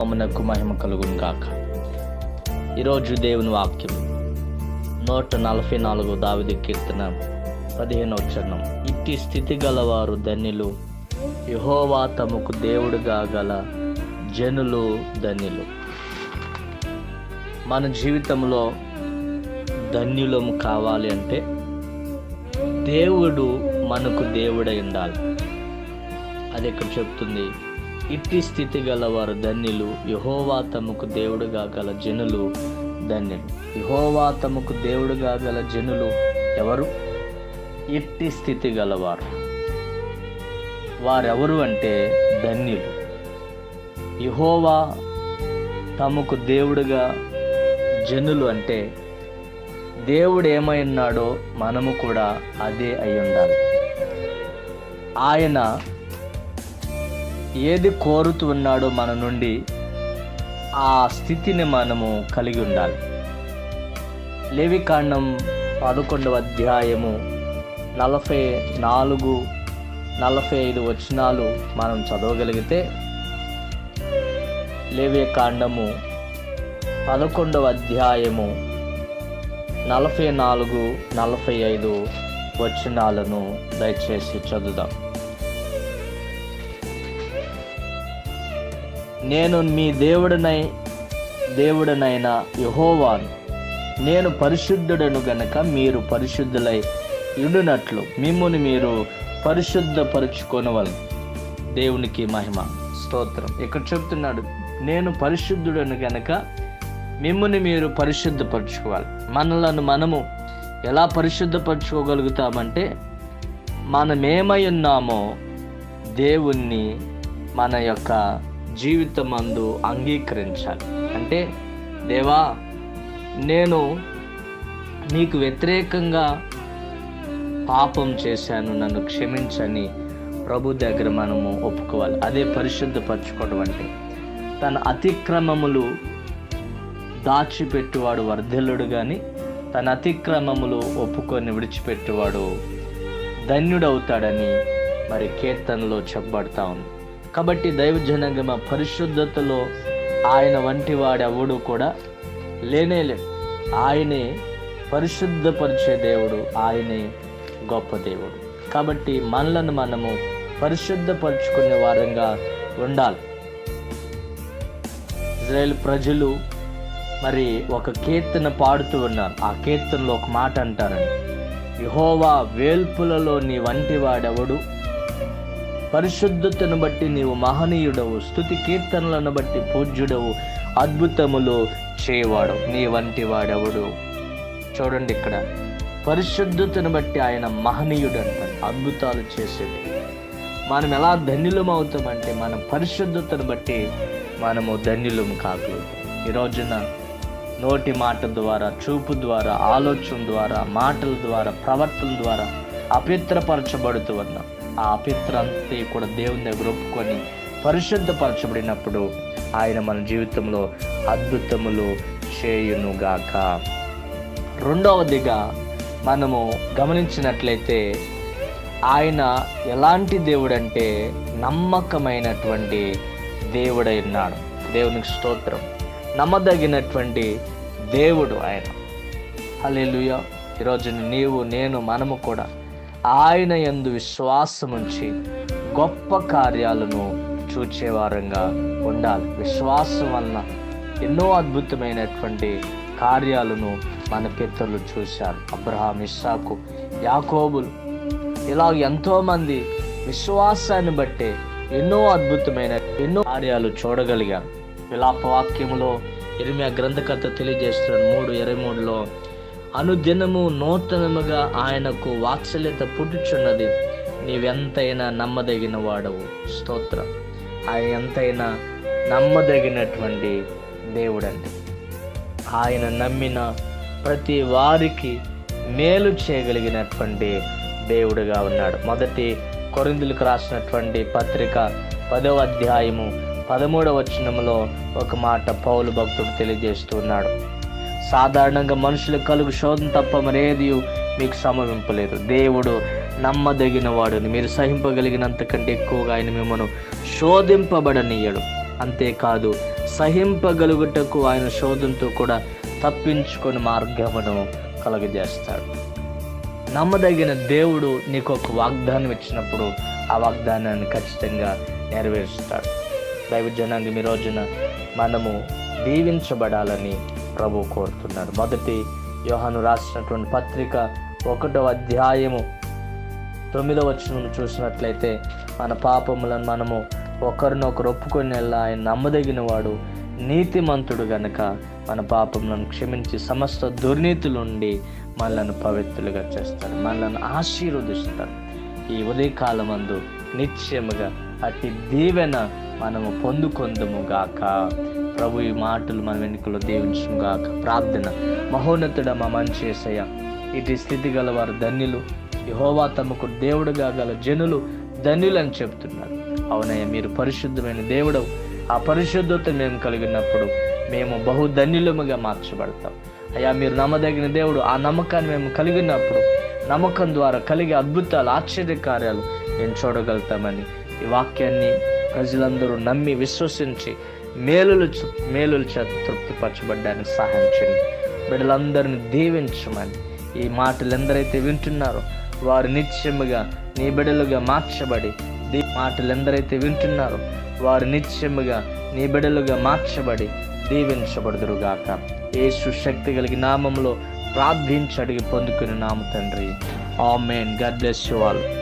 నామమునకు మహిమ కలుగును గాక ఈరోజు దేవుని వాక్యం నూట నలభై నాలుగు దావిది కీర్తన పదిహేనో చరణం. ఇట్టి స్థితి గలవారు ధన్యులు యహోవా తమకు దేవుడుగా గల జనులు ధన్యులు మన జీవితంలో ధన్యులము కావాలి అంటే దేవుడు మనకు దేవుడై ఉండాలి. అది ఇక్కడ చెప్తుంది? ఇట్టి స్థితి గలవారు ధన్యులు. యహోవా తమకు దేవుడుగా గల జనులు ధన్యులు. యహోవా తమకు దేవుడుగా గల జనులు ఎవరు? ఇట్టి స్థితి గలవారు. వారెవరు అంటే ధన్యులు. యహోవా తమకు దేవుడుగా జనులు అంటే దేవుడు ఏమై ఉన్నాడో మనము కూడా అదే అయి ఉండాలి. ఆయన ఏది కోరుతున్నాడో మన నుండి ఆ స్థితిని మనము కలిగి ఉండాలి. లేవికాండం పదకొండవ అధ్యాయము నలభై నాలుగు నలభై ఐదు వచనాలు మనం చదవగలిగితే లేవే కాండము పదకొండవ అధ్యాయము నలభై నాలుగు నలభై ఐదు వచనాలను దయచేసి చదువుదాం. నేను మీ దేవుడనై దేవుడనైన యహోవాను. నేను పరిశుద్ధుడను గనక మీరు పరిశుద్ధులై ఇడునట్లు మిమ్మల్ని మీరు పరిశుద్ధపరుచుకొనవలను. దేవునికి మహిమ. స్తోత్రం. ఇక్కడ చెప్తున్నాడు నేను పరిశుద్ధుడను గనక మిమ్మల్ని మీరు పరిశుద్ధపరచుకోవాలి. మనలను మనము ఎలా పరిశుద్ధపరచుకోగలుగుతామంటే మనమేమై ఉన్నామో దేవుణ్ణి మన యొక్క జీవితమందు అంగీకరించాలి. అంటే దేవా నేను నీకు వ్యతిరేకంగా పాపం చేశాను నన్ను క్షమించని ప్రభు దగ్గర మనము ఒప్పుకోవాలి. అదే పరిశుద్ధపరచుకోవడం అంటే తన అతిక్రమములు దాచిపెట్టువాడు వర్ధిల్లుడు కానీ తన అతిక్రమములు ఒప్పుకొని విడిచిపెట్టువాడు ధన్యుడవుతాడని మరి కీర్తనలో చెప్పబడతా ఉంది. కాబట్టి దైవజనంగమ పరిశుద్ధతలో ఆయన వంటి వాడెవడు కూడా లేనేలే. ఆయనే పరిశుద్ధపరిచే దేవుడు ఆయనే గొప్ప దేవుడు. కాబట్టి మనలను మనము పరిశుద్ధపరచుకునే వారంగా ఉండాలి. ఇజ్రాయేల్ ప్రజలు మరి ఒక కీర్తన పాడుతూ ఉన్నారు. ఆ కీర్తనలో ఒక మాట అంటారండి. యహోవా వేల్పులలో నీ వంటి వాడెవడు? పరిశుద్ధతను బట్టి నీవు మహనీయుడవు స్థుతి కీర్తనలను బట్టి పూజ్యుడవు అద్భుతములు చేయవాడు నీ వంటి వాడెవడు? చూడండి ఇక్కడ. పరిశుద్ధతను బట్టి ఆయన మహనీయుడు అంటారు అద్భుతాలు చేసేది. మనం ఎలా ధన్యులం అవుతామంటే మన పరిశుద్ధతను బట్టి మనము ధన్యులం కాగలదు ఈ రోజున నోటి మాట ద్వారా చూపు ద్వారా ఆలోచన ద్వారా మాటల ద్వారా ప్రవర్తన ద్వారా అపిత్రపరచబడుతూ ఉన్నాం. ఆ అపిత్రంతా కూడా దేవుని దగ్గర ఒప్పుకొని పరిశుద్ధపరచబడినప్పుడు ఆయన మన జీవితంలో అద్భుతములు చేయునుగాక. రెండవదిగా మనము గమనించినట్లయితే ఆయన ఎలాంటి దేవుడంటే నమ్మకమైనటువంటి దేవుడై ఉన్నాడు. దేవునికి స్తోత్రం. నమ్మదగినటువంటి దేవుడు ఆయన. హల్లెలూయా. ఈరోజు నీవు నేను మనము కూడా ఆయన యందు విశ్వాసం ఉంచి గొప్ప కార్యాలను చూచేవారంగా ఉండాలి. విశ్వాసం వలన ఎన్నో అద్భుతమైనటువంటి కార్యాలను మన పితరులు చూశారు. అబ్రహాం ఇస్సాకు యాకోబులు. ఇలా ఎంతోమంది విశ్వాసాన్ని బట్టే ఎన్నో అద్భుతమైన ఎన్నో కార్యాలు చూడగలిగారు. విలాప వాక్యములో ఇరిమియా గ్రంథకర్త తెలియజేస్తున్నాడు మూడు ఇరవై మూడులో అనుదినము నూతనముగా ఆయనకు వాత్సల్యత పుట్టుచున్నది. నీవెంతైనా నమ్మదగిన వాడవు స్తోత్రం. ఆయన ఎంతైనా నమ్మదగినటువంటి దేవుడండి. ఆయన నమ్మిన ప్రతి వారికి మేలు చేయగలిగినటువంటి దేవుడుగా ఉన్నాడు. మొదటి కొరిందులకు రాసినటువంటి పత్రిక పదవ అధ్యాయము పదమూడవ వచనంలో ఒక మాట పౌలు భక్తుడు తెలియజేస్తున్నాడు సాధారణంగా మనుషులకు కలుగు శోధన తప్ప మరేది మీకు సమవింపలేదు దేవుడు నమ్మదగిన వాడుని. మీరు సహింపగలిగినంత కంటే ఎక్కువగా ఆయన మిమ్మల్ని శోధింపబడనీయడు. అంతేకాదు సహింపగలుగుటకు ఆయన శోధంతో కూడా తప్పించుకొని మార్గమును కలుగజేస్తాడు. నమ్మదగిన దేవుడు నీకు ఒక వాగ్దానం ఇచ్చినప్పుడు ఆ వాగ్దానాన్ని ఖచ్చితంగా నెరవేరుస్తాడు. దైవ మీ రోజున మనము దీవించబడాలని ప్రభు కోరుతున్నాడు. మొదటి యోహాను రాసినటువంటి పత్రిక ఒకటో అధ్యాయము తొమ్మిదో వచనం చూసినట్లయితే మన పాపములను మనము ఒకరినొకరు ఒప్పుకొని ఆయన నమ్మదగిన వాడు నీతిమంతుడు గనుక మన పాపములను క్షమించి సమస్త దుర్నీతుల నుండి మనలను పవిత్రులుగా చేస్తాడు మనలను ఆశీర్వదిస్తాడు. ఈ ఉదయకాలమందు నిశ్చయముగా అతి దీవెన మనము పొందుకొందుముగాక ప్రభు ఈ మాటలు మన వెనుకలో దీవించుము గాక ప్రార్థన మహోన్నతుడ మా మంచి ఇటు స్థితి గల వారు ధన్యులు. యహోవా తమకు దేవుడుగా గల జనులు ధన్యులని చెప్తున్నారు. అవునయ్య మీరు పరిశుద్ధమైన దేవుడు ఆ పరిశుద్ధత మేము కలిగినప్పుడు మేము బహు ధన్యులముగా మార్చబడతాం. అయ్యా మీరు నమ్మదగిన దేవుడు. ఆ నమ్మకాన్ని మేము కలిగినప్పుడు నమ్మకం ద్వారా కలిగే అద్భుతాలు ఆశ్చర్య కార్యాలు నేను చూడగలుగుతామని ఈ వాక్యాన్ని ప్రజలందరూ నమ్మి విశ్వసించి మేలులు మేలులు చేత తృప్తిపరచబడ్డానికి సహాయం చేయండి. బిడ్డలందరిని దీవించమని ఈ మాటలు ఎందరైతే వింటున్నారో వారు నిత్యముగా నీ బిడ్డలుగా మార్చబడి దీ మాటలు ఎందరైతే వింటున్నారో వారు నిత్యముగా నీ బిడ్డలుగా మార్చబడి దీవించబడుదురుగాక. యేసు శక్తి కలిగి నామంలో ప్రార్థించి అడిగి పొందుకుని నామ తండ్రి. Amen. God bless you all.